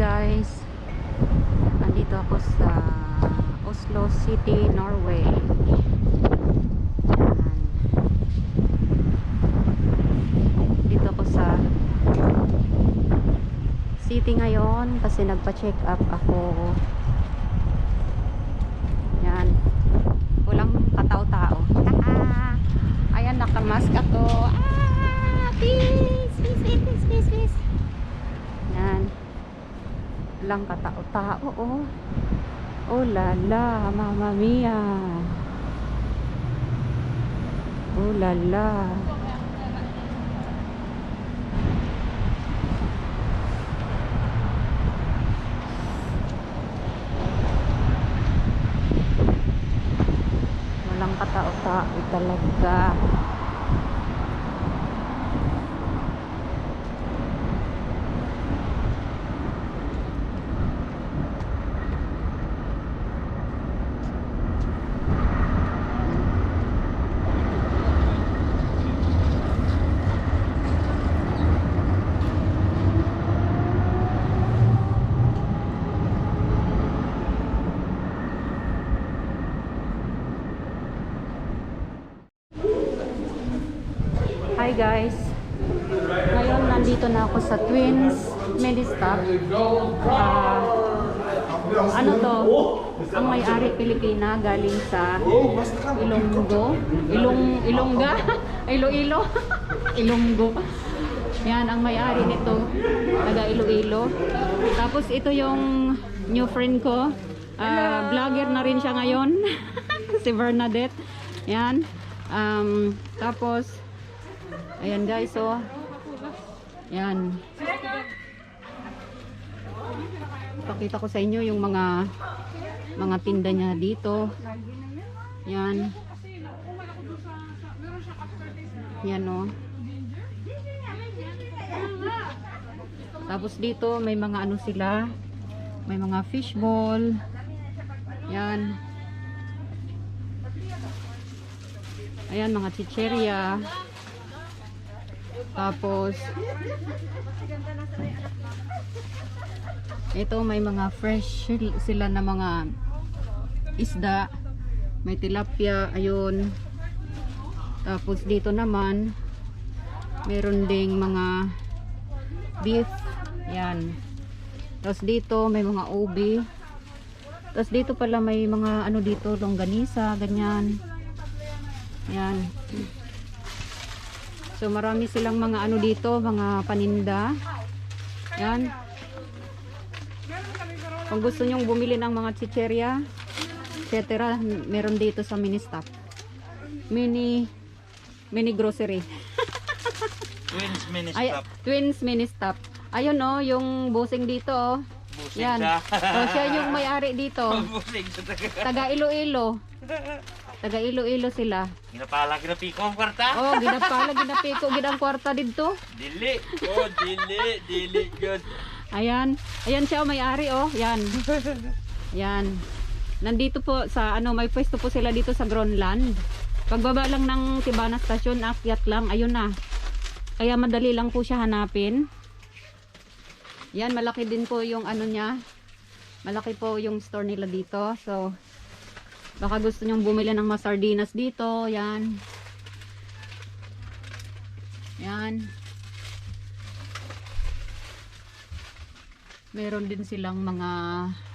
guys. Andito ako sa Oslo City, Norway. Dito ako sa city ngayon kasi nagpa-check up ako. Yan. Walang katao-tao. Ayan, nakamask ako. Walang katao-tao, oh. Oh la la, mama mia. Oh la la. Walang katao-tao talaga. Hi guys. Ngayon nandito na ako sa Twins Medistop. Ah, ano to? Ang may-ari Pilipina galing sa Ilonggo. Ilong Ilongga? Iloilo. Ilonggo. Yan ang may-ari nito. Taga Iloilo. Tapos ito yung new friend ko. Ah, vlogger na rin siya ngayon. si Bernadette. Yan. Um, tapos Ayan guys, so Yan. Pakita ko sa inyo yung mga mga tinda niya dito. Yan. Yan oh. Tapos dito may mga ano sila. May mga fishball. Yan. Ayan mga chicheria. Tapos, ito may mga fresh sila na mga isda. May tilapia, ayun. Tapos dito naman, meron ding mga beef. Yan. Tapos dito may mga ubi. Tapos dito pala may mga ano dito, longganisa, ganyan. Yan. So marami silang mga ano dito, mga paninda. Yan. Kung gusto nyong bumili ng mga chicheria, etc. meron dito sa mini stop. Mini mini grocery. Twins mini Ay, stop. twins mini stop. Ayun oh, yung busing dito oh. Busing Yan. siya. Oh, siya yung may-ari dito. Busing taga. Iloilo. Taga Iloilo sila. Ginapala, ginapiko ang kwarta. Oh, ginapala, ginapiko, ginang kwarta dito. Dili. Oh, dili. Dili yun. Ayan. Ayan siya, oh, may-ari, oh. Yan. Yan. Nandito po sa, ano, may pwesto po sila dito sa Groenland. Pagbaba lang ng Tibana Station, akyat lang. Ayun na. Kaya madali lang po siya hanapin. Yan, malaki din po yung ano niya. Malaki po yung store nila dito. So, baka gusto nyong bumili ng mga sardinas dito. Yan. Yan. Meron din silang mga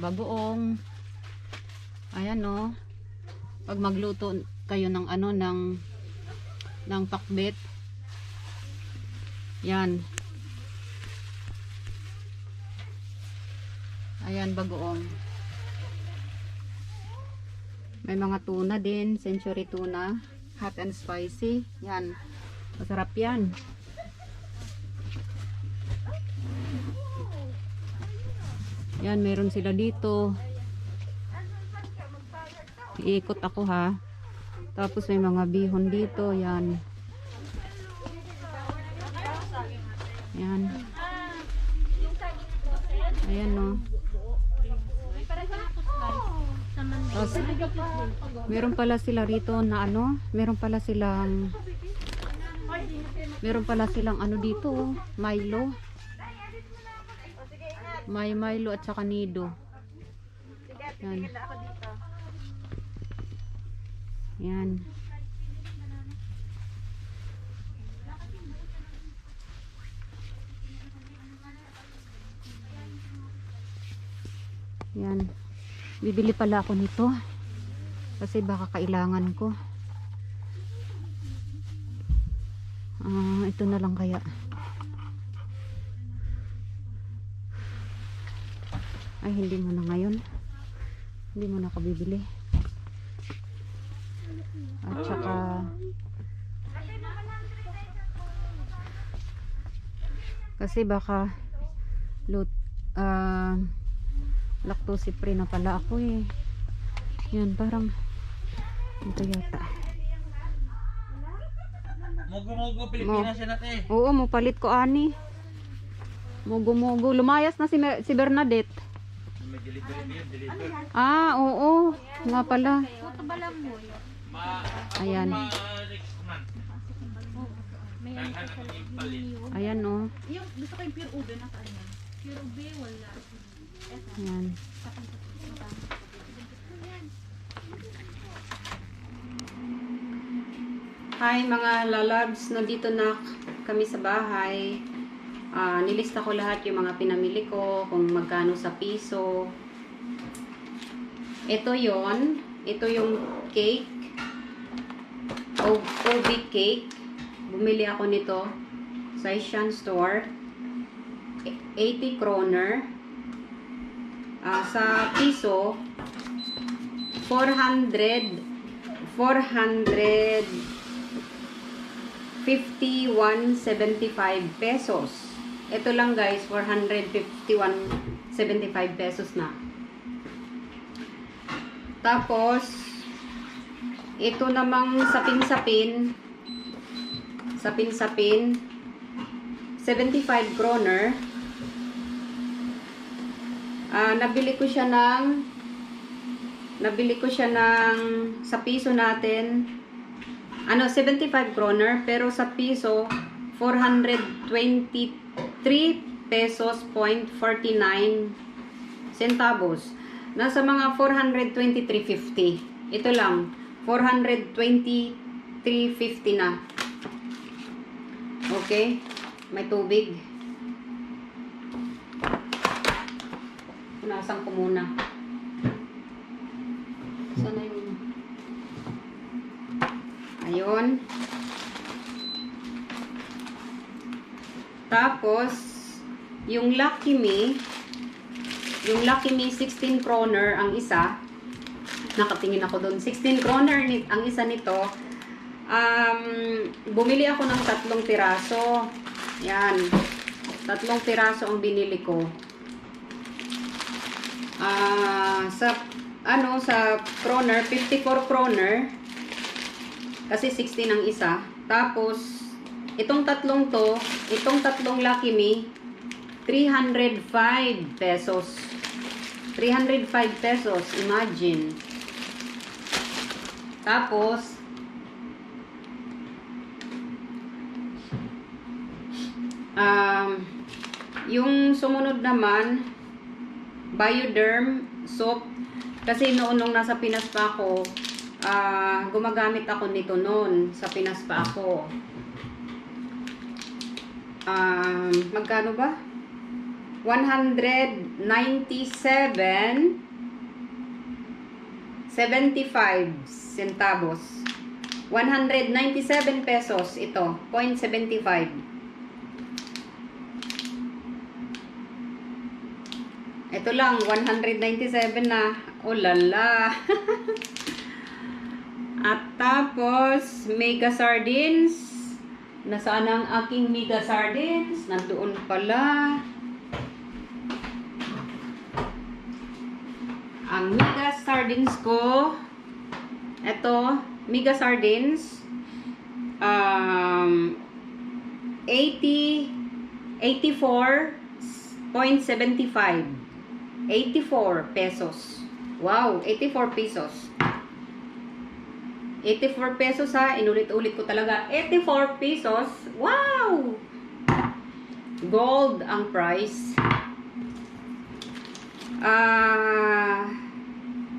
bagoong. Ayan no. Pag magluto kayo ng ano ng ng pakbet. Yan. Ayan bagoong. May mga tuna din, century tuna, hot and spicy. Yan. Masarap yan. Yan, meron sila dito. Iikot ako ha. Tapos may mga bihon dito. Yan. Yan. Ayan no. Meron pala sila rito na ano, meron pala silang meron pala silang ano dito, oh, Milo. May Milo at saka Nido. Yan. Yan. Yan. Bibili pala ako nito. Kasi baka kailangan ko. Ah, ito na lang kaya. Ay, hindi mo na ngayon. Hindi mo na ako bibili. At saka kasi baka lut ah lactose free na pala ako eh. Yan parang ito yata. Mugo-mugo Pilipinas yan natin. Oo, mo palit ko ani. Mugo-mugo. Lumayas na si, Mer- si Bernadette. Ah, oo. Nga pala. Puto ba lang mo? Ma... Ayan. Ayan oh. Yung gusto ko yung pure ube na kanya. Pure ube, wala. Ayan. Hi mga lalabs, nandito na kami sa bahay. Ah, nilista ko lahat yung mga pinamili ko, kung magkano sa piso. Ito yon, ito yung cake. OB cake. Bumili ako nito sa Asian store. 80 kroner. Ah, sa piso 400 400 51.75 pesos. Ito lang guys, 451.75 pesos na. Tapos, ito namang sapin-sapin, sapin-sapin, 75 kroner. Ah, nabili ko siya ng nabili ko siya ng sa piso natin ano 75 kroner pero sa piso 423 pesos point 49 centavos. Nasa mga 423.50 ito lang 423.50 na. Okay may tubig punasan ko muna. Sana yung ayun. Tapos yung Lucky Me yung Lucky Me 16 kroner ang isa. Nakatingin ako doon 16 kroner ang isa nito. Um, bumili ako ng tatlong piraso. Yan. Tatlong piraso ang binili ko Ah, sa ano sa kroner 54 kroner kasi 16 ang isa. Tapos itong tatlong to, itong tatlong Lucky Me 305 pesos. 305 pesos, imagine. Tapos um, yung sumunod naman Bioderm soap. Kasi noon nung nasa Pinas pa ako, ah, gumagamit ako nito noon sa Pinas pa ako. Um, magkano ba? 197 75 centavos. 197 pesos ito, 0.75. Ito lang, 197 na. Oh lala. At tapos, mega sardines. Nasaan ang aking mega sardines? Nandoon pala. Ang mega sardines ko. Ito, mega sardines. Um, 80, 84.75. 84 pesos. Wow, 84 pesos. 84 pesos ha, inulit-ulit ko talaga. 84 pesos. Wow! Gold ang price. Ah,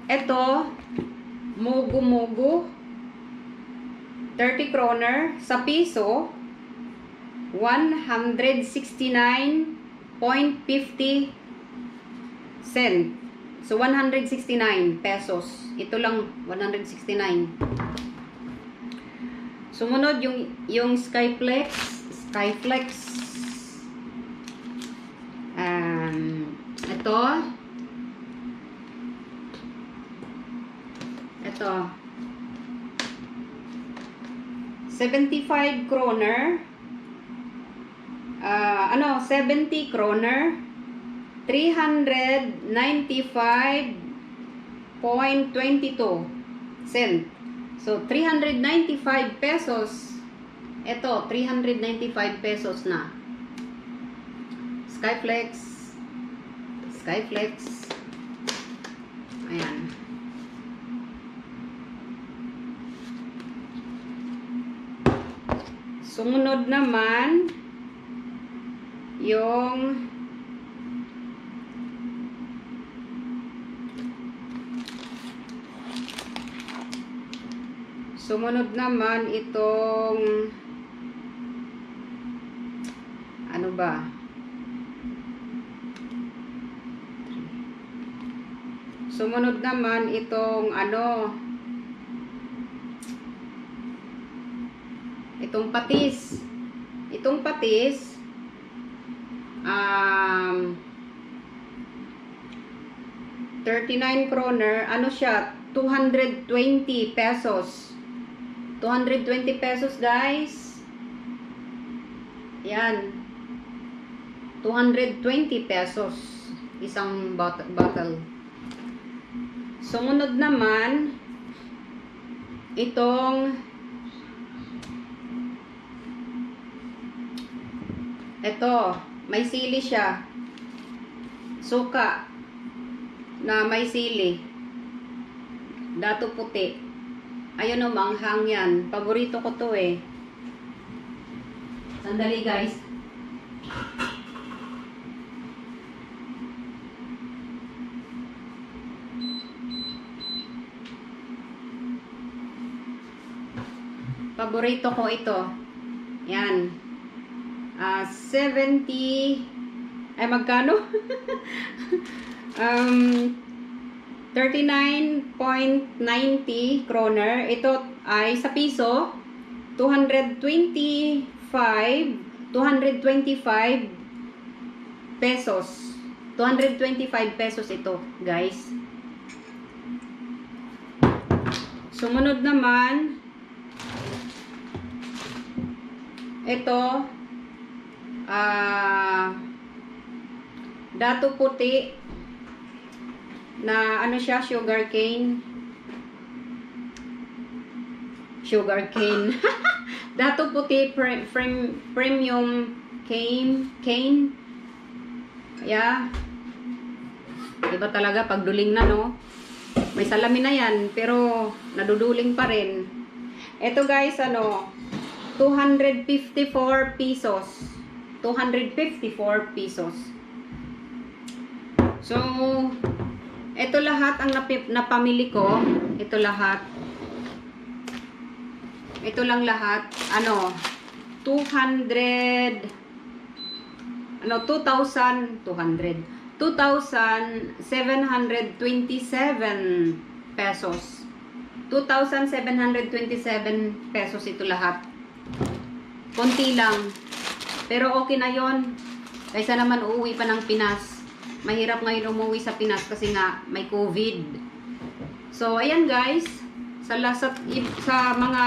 ito, mugu-mugu, 30 kroner sa piso, 169.50 cent. So, 169 pesos. Ito lang, 169. Sumunod yung, yung Skyflex. Skyflex. Um, ito. Ito. 75 kroner. Ah, ano, 70 kroner. 395.22 cent. So, 395 pesos. Ito, 395 pesos na. Skyflex. Skyflex. Ayan. Sumunod naman yung Sumunod naman itong ano ba? Sumunod naman itong ano itong patis. Itong patis um 39 kroner, ano siya? 220 pesos. 220 pesos, guys. Yan. 220 pesos. Isang bot- bottle. Sumunod naman, itong ito, may sili siya. Suka na may sili. Dato puti. Ayun o, manghang yan. Paborito ko to eh. Sandali guys. Paborito ko ito. Yan. Ah, 70 ay magkano? um 39.90 kroner. Ito ay sa piso 225 225 pesos. 225 pesos ito, guys. Sumunod naman ito ah dato puti na ano siya, sugar cane. Sugar cane. Dato puti pre, premium cane, cane. Yeah. Iba talaga pag duling na, no? May salamin na yan, pero naduduling pa rin. Ito guys, ano, 254 pesos. 254 pesos. So, ito lahat ang napi- napamili ko. Ito lahat. Ito lang lahat. Ano, 200 ano, 2,000 200 2,727 pesos. 2,727 pesos ito lahat. Konti lang. Pero okay na yon Kaysa naman uuwi pa ng Pinas mahirap ngayon umuwi sa Pinas kasi nga may COVID. So, ayan guys, sa, la- sa, mga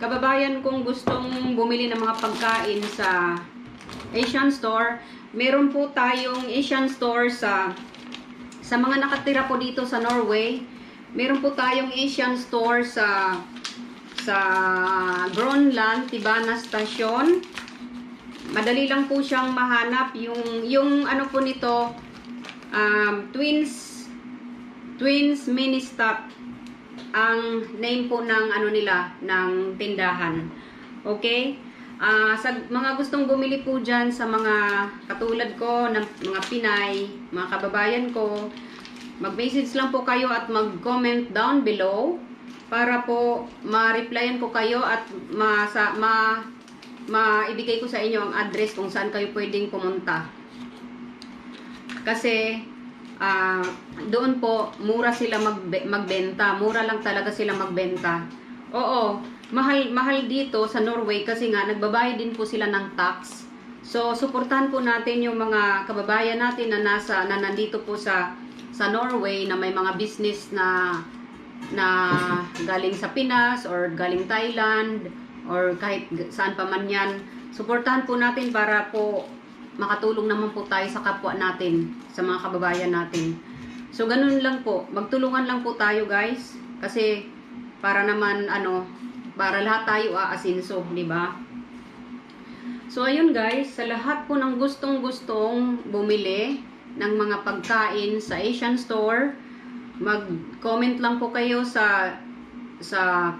kababayan kong gustong bumili ng mga pagkain sa Asian store, meron po tayong Asian store sa sa mga nakatira po dito sa Norway. Meron po tayong Asian store sa sa Gronland, Tibana Station madali lang po siyang mahanap. Yung yung ano po nito um, twins twins mini stop ang name po ng ano nila ng tindahan. Okay? Ah, sa mga gustong bumili po dyan sa mga katulad ko, ng mga Pinay, mga kababayan ko, mag-message lang po kayo at mag-comment down below para po ma-replyan ko kayo at ma, sa, ma, maibigay ko sa inyo ang address kung saan kayo pwedeng pumunta. Kasi ah, doon po mura sila magbe- magbenta, mura lang talaga sila magbenta. Oo, mahal mahal dito sa Norway kasi nga nagbabayad din po sila ng tax. So suportahan po natin yung mga kababayan natin na nasa na nandito po sa sa Norway na may mga business na na galing sa Pinas or galing Thailand or kahit saan pa man yan. Suportahan po natin para po makatulong naman po tayo sa kapwa natin, sa mga kababayan natin. So ganun lang po, magtulungan lang po tayo guys kasi para naman ano, para lahat tayo aasinso, di ba? So ayun guys, sa lahat po ng gustong-gustong bumili ng mga pagkain sa Asian store, mag-comment lang po kayo sa sa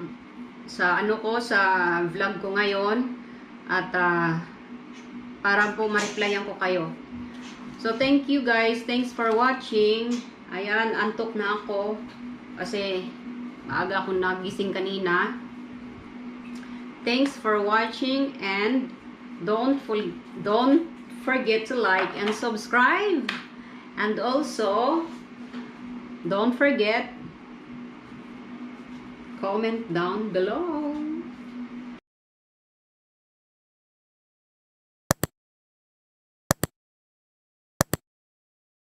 sa ano ko sa vlog ko ngayon at ah, para po ma-replyan ko kayo. So thank you guys, thanks for watching. Ayan, antok na ako kasi maaga akong nagising kanina. Thanks for watching and don't don't forget to like and subscribe. And also don't forget comment down below.